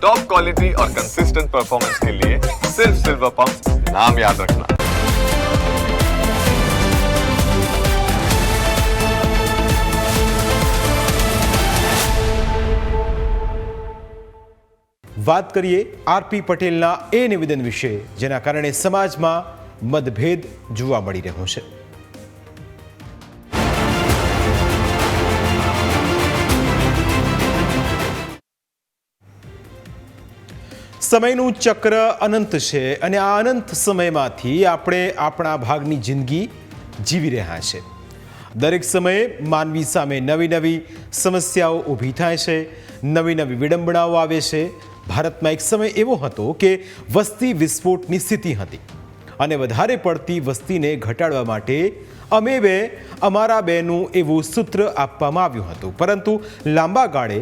Top quality और consistent performance के लिए सिर्फ सिल्वर पंप नाम याद रखना વાત કરીએ આરપી પટેલના એ નિવેદન વિશે જેના કારણે સમાજમાં મતભેદ જોવા મળી રહ્યો છે સમયનું ચક્ર અનંત છે અને આ અનંત સમયમાંથી આપણે આપણા ભાગની જિંદગી જીવી રહ્યા છે. દરેક સમયે માનવી સામે નવી નવી સમસ્યાઓ ઊભી થાય છે, નવી નવી વિડંબણાઓ આવે છે. ભારતમાં એક સમય એવો હતો કે વસ્તી વિસ્ફોટની સ્થિતિ હતી અને વધારે પડતી વસ્તીને ઘટાડવા માટે અમે બે અમારા બેનું એવું સૂત્ર આપવામાં આવ્યું હતું. પરંતુ લાંબા ગાળે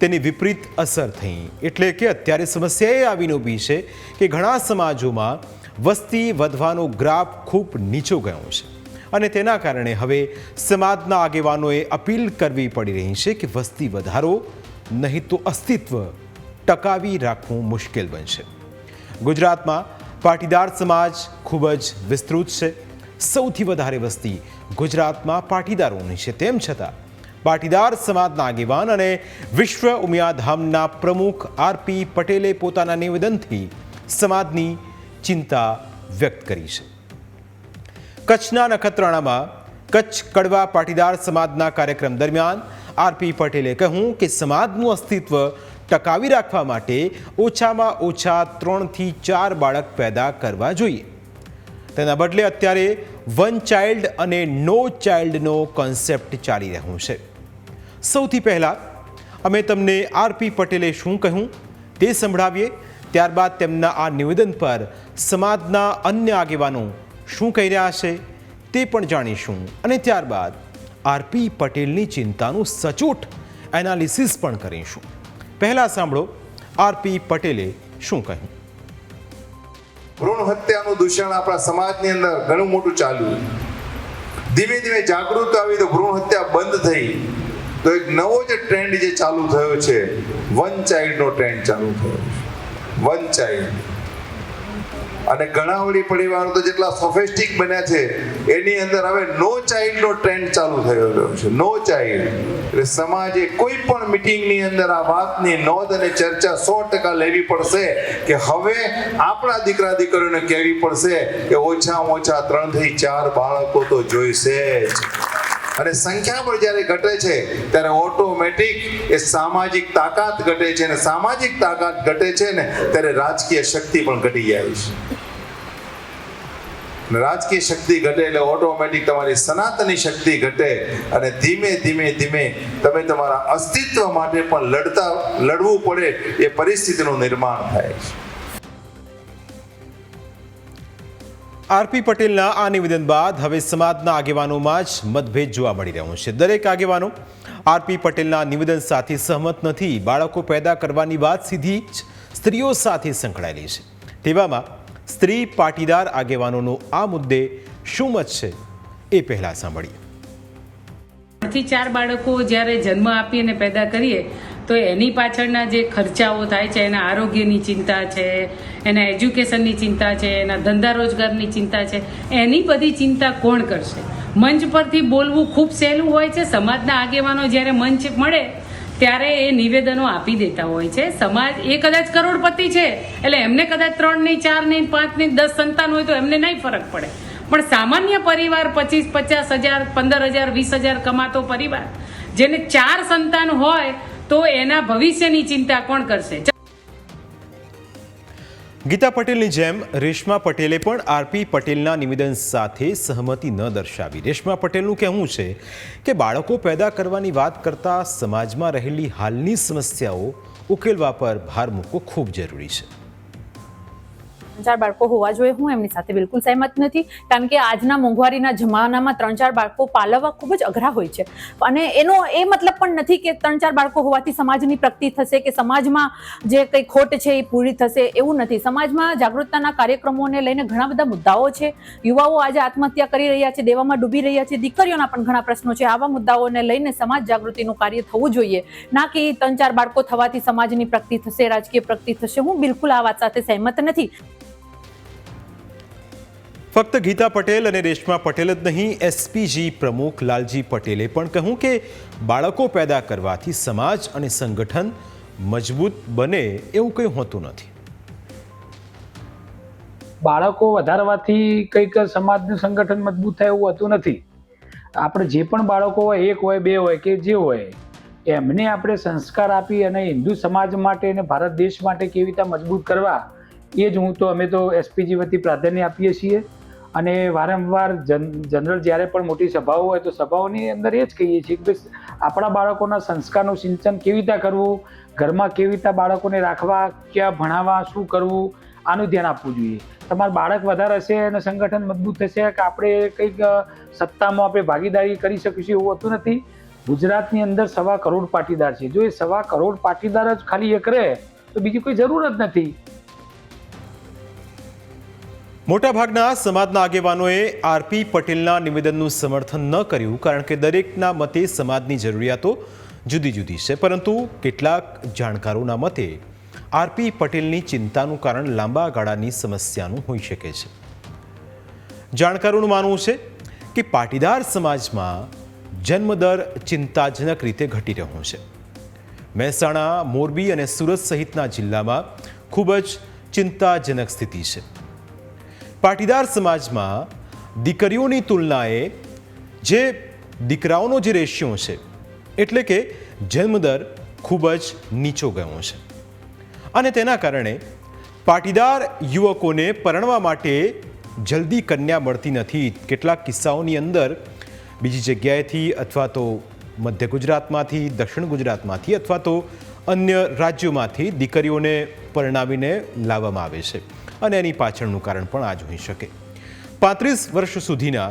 તેની વિપરીત અસર થઈ. એટલે કે અત્યારે સમસ્યા એ આવીને ઊભી છે કે ઘણા સમાજોમાં વસ્તી વધવાનો ગ્રાફ ખૂબ નીચો ગયો છે. અને તેના કારણે હવે સમાજના આગેવાનોએ અપીલ કરવી પડી રહી છે કે વસ્તી વધારો, નહીં તો અસ્તિત્વ ટકાવી રાખવું મુશ્કેલ બનશે. ગુજરાતમાં પાટીદાર સમાજ ખૂબ જ વિસ્તૃત છે. સૌથી વધારે વસ્તી ગુજરાતમાં પાટીદારોની છે. તેમ છતાં પાટીદાર સમાજના આગેવાન અને વિશ્વ ઉમિયાધામના પ્રમુખ આરપી પટેલે પોતાના નિવેદનથી સમાજની ચિંતા વ્યક્ત કરી છે. કચ્છના નખત્રાણામાં કચ્છ કડવા પાટીદાર સમાજના કાર્યક્રમ દરમિયાન આરપી પટેલે કહ્યું કે સમાજનું અસ્તિત્વ ટકાવી રાખવા માટે ઓછામાં ઓછા ત્રણથી ચાર બાળક પેદા કરવા જોઈએ. તેના બદલે અત્યારે વન ચાઇલ્ડ અને નો ચાઇલ્ડનો કોન્સેપ્ટ ચાલી રહ્યો છે. સૌથી પહેલાં અમે તમને આરપી પટેલે શું કહ્યું તે સંભળાવીએ. ત્યારબાદ તેમના આ નિવેદન પર સમાજના અન્ય આગેવાનો શું કહી રહ્યા છે તે પણ જાણીશું. અને ત્યારબાદ આરપી પટેલની ચિંતાનું સચોટ એનાલિસિસ પણ કરીશું. પહેલાં સાંભળો આરપી પટેલે શું કહ્યું. ભ્રૂણ હત્યાનું દૂષણ આપણા સમાજની અંદર ઘણું મોટું ચાલ્યું ધીમે ધીમે જાગૃત આવી તો ભ્રૂણ હત્યા બંધ થઈ. તો એક નવો જે ટ્રેન્ડ જે ચાલુ થયો છે વન ચાઇલ્ડનો ટ્રેન્ડ ચાલુ થયો વન ચાઇલ્ડ અને ઘણા વળી પરિવારો તો જેટલા સોફેસ્ટિક બન્યા છે, એની અંદર હવે નો ચાઇલ્ડનો ટ્રેન્ડ ચાલુ થયો રહ્યો છે. નો ચાઇલ્ડ એટલે સમાજે કોઈ પણ મિટિંગની અંદર આ વાતની નોંધ અને ચર્ચા સો ટકા લેવી પડશે કે હવે આપણા દીકરા દીકરીઓને કહેવી પડશે કે ઓછામાં ઓછા ત્રણથી ચાર બાળકો તો જોઈશે જ. અને સંખ્યા પણ જ્યારે ઘટે છે, ત્યારે ઓટોમેટિક એ સામાજિક તાકાત ઘટે છે અને સામાજિક તાકાત ઘટે છે ને, ત્યારે રાજકીય શક્તિ પણ ઘટી જાય છે. રાજકીય શક્તિ ઘટે એટલે ઓટોમેટિક તમારી સનાતની શક્તિ ઘટે અને ધીમે ધીમે ધીમે તમે તમારા અસ્તિત્વ માટે પણ લડતા, લડવું પડે એ પરિસ્થિતિનું નિર્માણ થાય છે. આરપી પટેલના આ નિવેદન બાદ હવે સમાજના આગેવાનોમાં જ મતભેદ જોવા મળી રહ્યો છે. દરેક આગેવાનો આરપી પટેલના નિવેદન સાથે સહમત નથી. બાળકો પેદા કરવાની વાત સીધી જ સ્ત્રીઓ સાથે સંકળાયેલી છે. તેવામાં સ્ત્રી પાટીદાર આગેવાનોનો આ મુદ્દે શું મત છે એ પહેલા સાંભળીએ. થી ચાર બાળકો જ્યારે જન્મ આપી અને પેદા કરીએ તો એની પાછળના જે ખર્ચાઓ થાય છે, એના આરોગ્યની ચિંતા છે, એના એજ્યુકેશનની ચિંતા છે, એના ધંધા રોજગારની ચિંતા છે, એની બધી ચિંતા કોણ કરશે? મંચ પરથી બોલવું ખૂબ સહેલું હોય છે, સમાજના આગેવાનો જ્યારે મંચ મળે, ત્યારે એ નિવેદનો આપી દેતા હોય છે. સમાજ એ કદાચ કરોડપતિ છે, એટલે એમને કદાચ ત્રણ નહીં ચાર નહીં પાંચ નહીં દસ સંતાન હોય તો એમને નહીં ફરક પડે. પણ સામાન્ય પરિવાર પચીસ, પચાસ હજાર, પંદર હજાર, વીસ હજાર કમાતો પરિવાર, જેને ચાર સંતાન હોય તો એના ભવિષ્યની ચિંતા કોણ કરશે? ગીતા પટેલની જેમ રેશમા પટેલે પણ આરપી પટેલના નિવેદન સાથે સહમતિ ન દર્શાવી. રેશમા પટેલનું કહેવું છે કે બાળકો પેદા કરવાની વાત કરતા સમાજમાં રહેલી હાલની સમસ્યાઓ ઉકેલવા પર ભાર મૂકવો ખૂબ જરૂરી છે. ત્રણ ચાર બાળકો હોવા જોઈએ. હું એમની સાથે બિલકુલ સહેમત નથી. કારણ કે આજના મોંઘવારીના જમાનામાં ત્રણ ચાર બાળકો પાલવવા ખૂબ જ અઘરા હોય છે. અને એનો એ મતલબ પણ નથી કે ત્રણ ચાર બાળકો હોવાથી સમાજની પ્રગતિ થશે કે સમાજમાં જે કંઈ ખોટ છે એ પૂરી થશે એવું નથી. સમાજમાં જાગૃતતાના કાર્યક્રમોને લઈને ઘણા બધા મુદ્દાઓ છે. યુવાઓ આજે આત્મહત્યા કરી રહ્યા છે, દેવામાં ડૂબી રહ્યા છે. દીકરીઓના પણ ઘણા પ્રશ્નો છે. આવા મુદ્દાઓને લઈને સમાજ જાગૃતિનું કાર્ય થવું જોઈએ. ના કે ત્રણ ચાર બાળકો થવાથી સમાજની પ્રગતિ થશે, રાજકીય પ્રગતિ થશે. હું બિલકુલ આ વાત સાથે સહેમત નથી. ફક્ત ગીતા પટેલ અને રેશમા પટેલ જ નહીં એસપીજી પ્રમુખ લાલજી પટેલે પણ કહ્યું કે બાળકો પેદા કરવાથી સમાજ અને સંગઠન મજબૂત બને એવું કંઈ હોતું નથી. બાળકો વધારવાથી કંઈક સમાજનું સંગઠન મજબૂત થાય એવું હોતું નથી. આપણે જે પણ બાળકો હોય, એક હોય, બે હોય કે જે હોય, એમને આપણે સંસ્કાર આપી અને હિન્દુ સમાજ માટે અને ભારત દેશ માટે કેવી રીતે મજબૂત કરવા, એ જ હું તો, અમે તો એસપીજી વતી પ્રાધાન્ય આપીએ છીએ. અને વારંવાર જન, જનરલ જ્યારે પણ મોટી સભાઓ હોય તો સભાઓની અંદર એ જ કહીએ છીએ કે આપણા બાળકોના સંસ્કારનું સિંચન કેવી રીતે કરવું, ઘરમાં કેવી રીતે બાળકોને રાખવા, ક્યાં ભણાવવા, શું કરવું, આનું ધ્યાન આપવું જોઈએ. તમારું બાળક વધારે હશે અને સંગઠન મજબૂત થશે કે આપણે કંઈક સત્તામાં આપણે ભાગીદારી કરી શકીશું એવું હોતું નથી. ગુજરાતની અંદર સવા કરોડ પાટીદાર છે. જો એ સવા કરોડ પાટીદાર જ ખાલી એક રહે, તો બીજી કોઈ જરૂર જ નથી. મોટાભાગના સમાજના આગેવાનોએ આરપી પટેલના નિવેદનનું સમર્થન ન કર્યું કારણ કે દરેકના મતે સમાજની જરૂરિયાતો જુદી જુદી છે. પરંતુ કેટલાક જાણકારોના મતે આરપી પટેલની ચિંતાનું કારણ લાંબા ગાળાની સમસ્યાનું હોઈ શકે છે. જાણકારોનું માનવું છે કે પાટીદાર સમાજમાં જન્મદર ચિંતાજનક રીતે ઘટી રહ્યો છે. મહેસાણા, મોરબી અને સુરત સહિતના જિલ્લામાં ખૂબ જ ચિંતાજનક સ્થિતિ છે. પાટીદાર સમાજમાં દીકરીઓની તુલનાએ જે દીકરાઓનો જે રેશિયો છે, એટલે કે જન્મદર ખૂબ જ નીચો ગયો છે. અને તેના કારણે પાટીદાર યુવકોને પરણવા માટે જલ્દી કન્યા મળતી નથી. કેટલાક કિસ્સાઓની અંદર બીજી જગ્યાએથી અથવા તો મધ્ય ગુજરાતમાંથી, દક્ષિણ ગુજરાતમાંથી અથવા તો અન્ય રાજ્યોમાંથી દીકરીઓને પરણાવીને લાવવામાં આવે છે. અને એની પાછળનું કારણ પણ આ જ હોઈ શકે. પાંત્રીસ વર્ષ સુધીના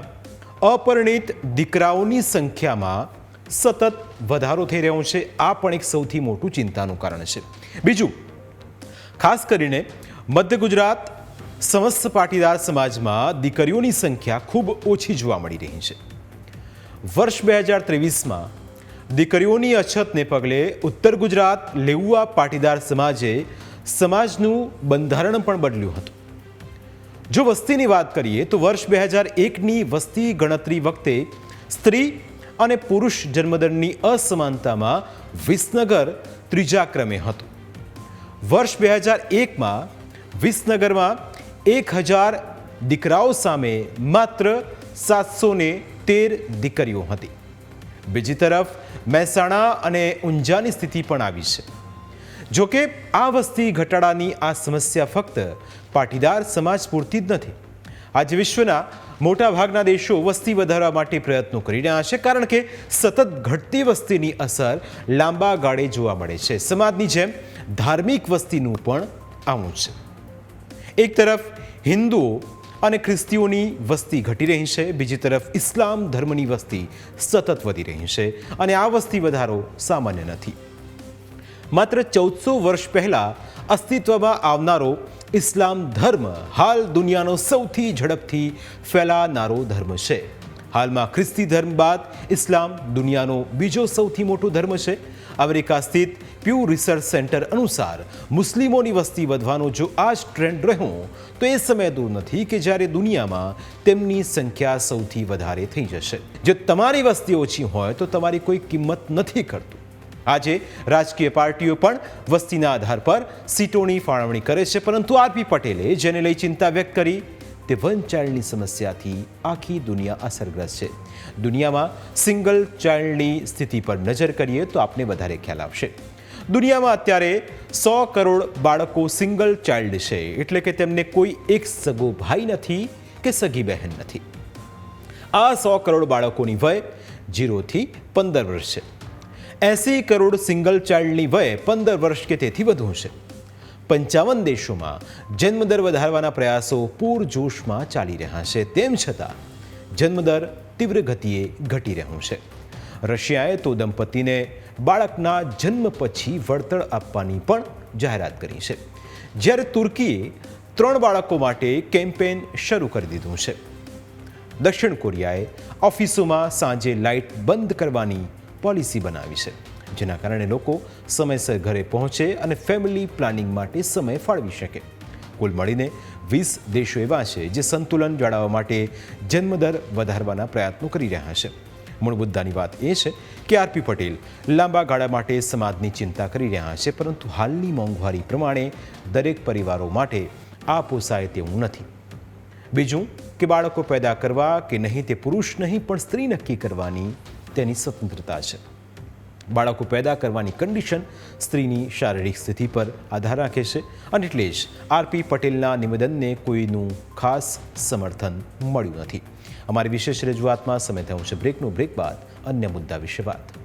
અપરિણિત દીકરાઓની સંખ્યામાં સતત વધારો થઈ રહ્યો છે. આ પણ એક સૌથી મોટું ચિંતાનું કારણ છે. બીજું, ખાસ કરીને મધ્ય ગુજરાત સમસ્ત પાટીદાર સમાજમાં દીકરીઓની સંખ્યા ખૂબ ઓછી જોવા મળી રહી છે. વર્ષ બે હજાર ત્રેવીસમાં દીકરીઓની અછતને પગલે ઉત્તર ગુજરાત લેઉઆ પાટીદાર સમાજે સમાજનું બંધારણ પણ બદલ્યું હતું. જો વસ્તીની વાત કરીએ, તો વર્ષ બે હજાર એકની વસ્તી ગણતરી વખતે સ્ત્રી અને પુરુષ જન્મદરની અસમાનતામાં વિસનગર ત્રીજા ક્રમે હતું. વર્ષ બે હજાર એકમાં વિસનગરમાં એક હજાર દીકરાઓ સામે માત્ર સાતસો તેર દીકરીઓ હતી. બીજી તરફ મહેસાણા અને ઊંઝાની સ્થિતિ પણ આવી છે. જોકે આ વસ્તી ઘટાડાની આ સમસ્યા ફક્ત પાટીદાર સમાજ પૂરતી જ નથી. આજે વિશ્વના મોટાભાગના દેશો વસ્તી વધારવા માટે પ્રયત્નો કરી રહ્યા છે કારણ કે સતત ઘટતી વસ્તીની અસર લાંબા ગાળે જોવા મળે છે. સમાજની જેમ ધાર્મિક વસ્તીનું પણ આવું છે. એક તરફ હિન્દુઓ અને ખ્રિસ્તીઓની વસ્તી ઘટી રહી છે, બીજી તરફ ઇસ્લામ ધર્મની વસ્તી સતત વધી રહી છે અને આ વસ્તી વધારો સામાન્ય નથી. માત્ર ચૌદસો વર્ષ પહેલાં અસ્તિત્વમાં આવનારો ઇસ્લામ ધર્મ હાલ દુનિયાનો સૌથી ઝડપથી ફેલાનારો ધર્મ છે. હાલમાં ખ્રિસ્તી ધર્મ બાદ ઇસ્લામ દુનિયાનો બીજો સૌથી મોટો ધર્મ છે. અમેરિકા સ્થિત પ્યુ રિસર્ચ સેન્ટર અનુસાર મુસ્લિમોની વસ્તી વધવાનો જો આ જ ટ્રેન્ડ રહ્યો, તો એ સમય દૂર નથી કે જ્યારે દુનિયામાં તેમની સંખ્યા સૌથી વધારે થઈ જશે. જો તમારી વસ્તી ઓછી હોય, તો તમારી કોઈ કિંમત નથી કરતું આજે રાજકીય પાર્ટીઓ પણ વસ્તીના આધાર પર સીટોની ફાળવણી કરે છે, પરંતુ આરપી પટેલે જેને લઈ ચિંતા વ્યક્ત કરી, તે વન ચાઇલ્ડની સમસ્યાથી આખી દુનિયા અસરગ્રસ્ત છે. દુનિયામાં સિંગલ ચાઇલ્ડની સ્થિતિ પર નજર કરીએ તો આપને વધારે ખ્યાલ આવશે. દુનિયામાં અત્યારે સો કરોડ બાળકો સિંગલ ચાઇલ્ડ છે, એટલે કે તેમને કોઈ એક સગો ભાઈ નથી કે સગી બહેન નથી. આ સો કરોડ બાળકોની વય જીરોથી પંદર વર્ષ છે. એંસી કરોડ સિંગલ ચાઇલ્ડની વય પંદર વર્ષ કે તેથી વધુ છે પંચાવન દેશોમાં જન્મદર વધારવાના પ્રયાસો પૂરજોશમાં ચાલી રહ્યા છે. તેમ છતાં, જન્મદર તીવ્ર ગતિએ ઘટી રહ્યું છે. રશિયાએ તો દંપતીને બાળકના જન્મ પછી વળતર આપવાની પણ જાહેરાત કરી છે. જ્યારે તુર્કીએ ત્રણ બાળકો માટે કેમ્પેન શરૂ કરી દીધું છે. દક્ષિણ કોરિયાએ ઓફિસોમાં સાંજે લાઇટ બંધ કરવાની પોલિસી બનાવી છે, જેના કારણે લોકો સમયસર ઘરે પહોંચે અને ફેમિલી પ્લાનિંગ માટે સમય ફાળવી શકે. કુલ મળીને વીસ દેશો એવા છે જે સંતુલન જાળવવા માટે જન્મદર વધારવાના પ્રયત્નો કરી રહ્યા છે. મૂળ મુદ્દાની વાત એ છે કે આરપી પટેલ લાંબા ગાળા માટે સમાજની ચિંતા કરી રહ્યા છે, પરંતુ હાલની મોંઘવારી પ્રમાણે દરેક પરિવારો માટે આ પોસાય તેવું નથી. બીજું કે બાળકો પેદા કરવા કે નહીં તે પુરુષ નહીં, પણ સ્ત્રી નક્કી કરવાની તેની સ્વતંત્રતા છે. બાળકો પેદા કરવાની કન્ડિશન સ્ત્રીની શારીરિક સ્થિતિ પર આધાર રાખે છે અને એટલે જ આરપી પટેલના નિવેદનને કોઈનું ખાસ સમર્થન મળ્યું નથી. અમારી વિશેષ રજૂઆતમાં સમય થયો છે. બ્રેકનો બ્રેક બાદ અન્ય મુદ્દા વિશે વાત.